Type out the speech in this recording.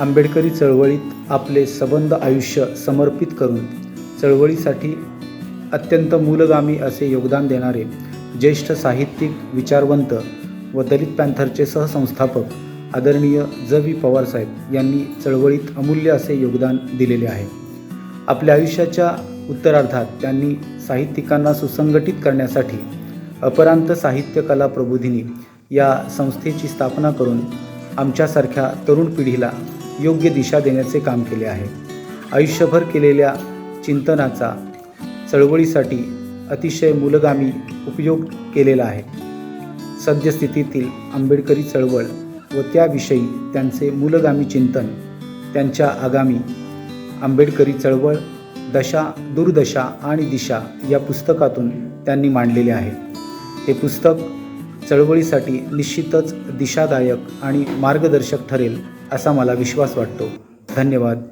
आंबेडकरी चळवळीत आपले सबंध आयुष्य समर्पित करून चळवळीसाठी अत्यंत मूलगामी असे योगदान देणारे ज्येष्ठ साहित्यिक विचारवंत व दलित पॅन्थरचे सहसंस्थापक आदरणीय ज. व्ही. पवारसाहेब यांनी चळवळीत अमूल्य असे योगदान दिलेले आहे. आपल्या आयुष्याच्या उत्तरार्धात त्यांनी साहित्यिकांना सुसंघटित करण्यासाठी अपरांत साहित्य कला प्रबोधिनी या संस्थेची स्थापना करून आमच्यासारख्या तरुण पिढीला योग्य दिशा देण्याचे काम केले आहे. आयुष्यभर केलेल्या चिंतनाचा चळवळीसाठी अतिशय मूलगामी उपयोग केलेला आहे. सद्यस्थितीतील आंबेडकरी चळवळ व त्याविषयी त्यांचे मूलगामी चिंतन त्यांच्या आगामी आंबेडकरी चळवळ दशा दुर्दशा आणि दिशा या पुस्तकातून त्यांनी मांडलेले आहे. हे पुस्तक चळवळीसाठी निश्चितच दिशादायक आणि मार्गदर्शक ठरेल. असा मला विश्वास वाटतो. धन्यवाद.